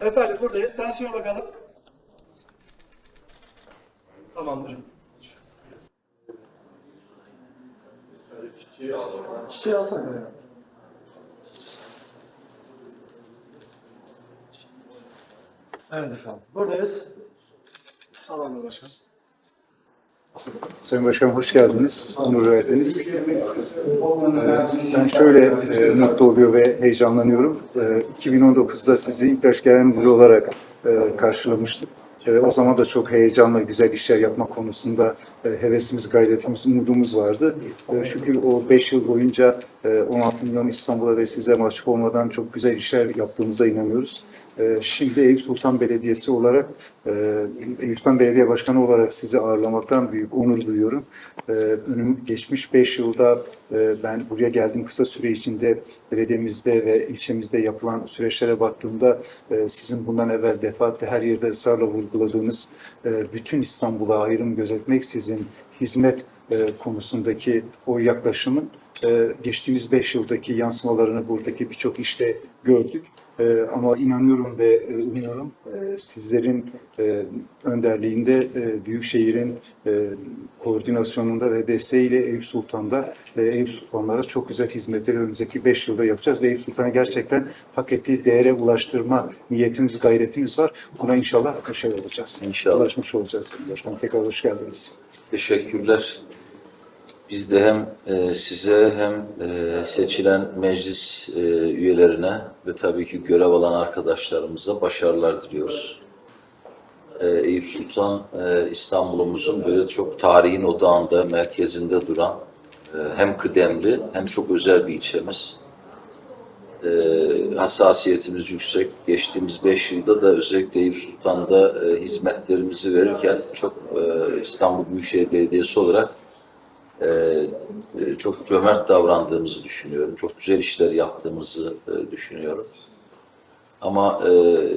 Efendim buradayız. Tansiyon bakalım. Tamamdır. Çiçeği alsana. Evet efendim. Buradayız. Tamamdır başkanım. Sayın Başkanım hoş geldiniz, onur verdiniz. Ee, Ben şöyle e, mutlu oluyor ve heyecanlanıyorum. Ee, 2019'da sizi İktaş Genel Müdürü olarak e, karşılamıştık. E, O zaman da çok heyecanla güzel işler yapmak konusunda e, hevesimiz, gayretimiz, umudumuz vardı. Şükür o 5 yıl boyunca e, 16 milyon İstanbul'a ve size mahcup olmadan çok güzel işler yaptığımıza inanıyoruz. E, Şimdi Eyüp Sultan Belediyesi olarak, e, Eyüp Sultan Belediye Başkanı olarak sizi ağırlamaktan büyük onur duyuyorum. E, Önüm geçmiş 5 yılda e, ben buraya geldiğim kısa süre içinde belediyemizde ve ilçemizde yapılan süreçlere baktığımda e, sizin bundan evvel defaatle her yerde ısrarla vurguladığınız bütün İstanbul'a ayrım gözetmeksizin hizmet e, konusundaki o yaklaşımın geçtiğimiz 5 yıldaki yansımalarını buradaki birçok işte gördük. E, ama inanıyorum ve e, umuyorum e, sizlerin e, önderliğinde e, Büyükşehir'in e, koordinasyonunda ve desteğiyle Eyüp Sultan'da e, Eyüp Sultanlara çok güzel hizmetleri önümüzdeki 5 yılda yapacağız ve Eyüp Sultan'a gerçekten hak ettiği değere ulaştırma niyetimiz, gayretimiz var. Buna inşallah başarılı olacağız. İnşallah. Ulaşmış olacağız. Tekrar hoş geldiniz. Teşekkürler. Biz de hem e, size hem e, seçilen meclis e, üyelerine ve tabii ki görev alan arkadaşlarımıza başarılar diliyoruz. Eyüp Sultan e, İstanbul'umuzun böyle çok tarihin odağında, merkezinde duran hem kıdemli hem çok özel bir ilçemiz. E, hassasiyetimiz yüksek. Geçtiğimiz beş yılda da özellikle Eyüp Sultan'da e, hizmetlerimizi verirken çok e, İstanbul Büyükşehir Belediyesi olarak e, e, çok cömert davrandığımızı düşünüyorum. Çok güzel işler yaptığımızı e, düşünüyorum. Ama e,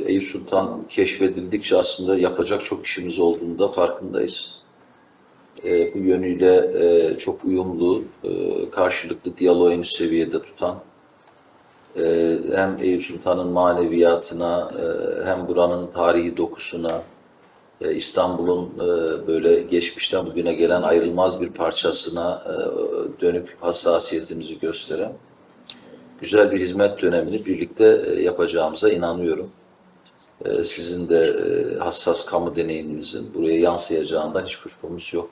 Eyüp Sultan keşfedildikçe aslında yapacak çok işimiz olduğunda farkındayız. Bu yönüyle çok uyumlu, karşılıklı diyaloğu en üst seviyede tutan, hem Eyüp Sultan'ın maneviyatına, hem buranın tarihi dokusuna, İstanbul'un e, böyle geçmişten bugüne gelen ayrılmaz bir parçasına e, dönük hassasiyetimizi gösteren güzel bir hizmet dönemini birlikte e, yapacağımıza inanıyorum. E, Sizin de e, hassas kamu deneyiminizin buraya yansıyacağından hiç kuşkumuz yok.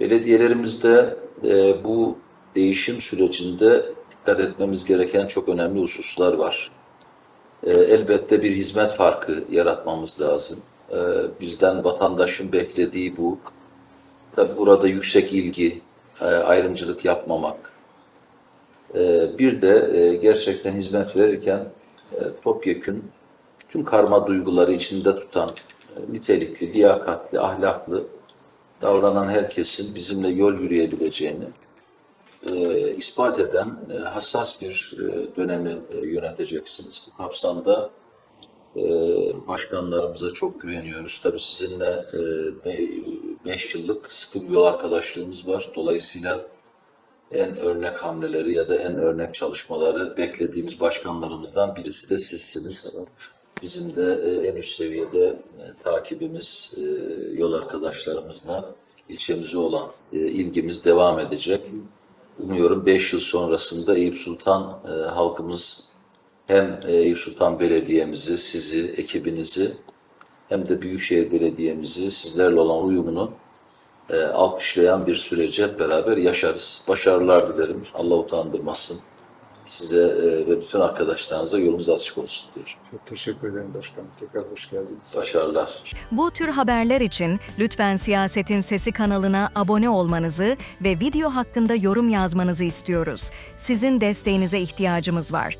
Belediyelerimizde e, bu değişim sürecinde dikkat etmemiz gereken çok önemli hususlar var. E, elbette bir hizmet farkı yaratmamız lazım. E, bizden vatandaşın beklediği bu. Tabi burada yüksek ilgi, e, ayrımcılık yapmamak. E, bir de e, gerçekten hizmet verirken e, topyekün bütün karma duyguları içinde tutan, e, nitelikli, liyakatli, ahlaklı davranan herkesin bizimle yol yürüyebileceğini e, ispat eden hassas bir e, dönemi yöneteceksiniz. Bu kapsamda başkanlarımıza çok güveniyoruz. Tabii sizinle 5 yıllık sıkı bir yol arkadaşlığımız var. Dolayısıyla en örnek hamleleri ya da en örnek çalışmaları beklediğimiz başkanlarımızdan birisi de sizsiniz. Bizim de e, en üst seviyede e, takibimiz, e, yol arkadaşlarımızla ilçemize olan e, ilgimiz devam edecek. Umuyorum 5 yıl sonrasında Eyüp Sultan e, halkımız hem e, Eyüp Sultan Belediye'mizi, sizi, ekibinizi hem de Büyükşehir Belediye'mizi sizlerle olan uyumunu e, alkışlayan bir süreci hep beraber yaşarız. Başarılar dilerim. Allah utandırmasın. Size e, ve bütün arkadaşlarınıza yolunuz açık olsun diyorum. Çok teşekkür ederim başkanım. Tekrar hoş geldiniz. Başarılar. Bu tür haberler için lütfen Siyasetin Sesi kanalına abone olmanızı ve video hakkında yorum yazmanızı istiyoruz. Sizin desteğinize ihtiyacımız var.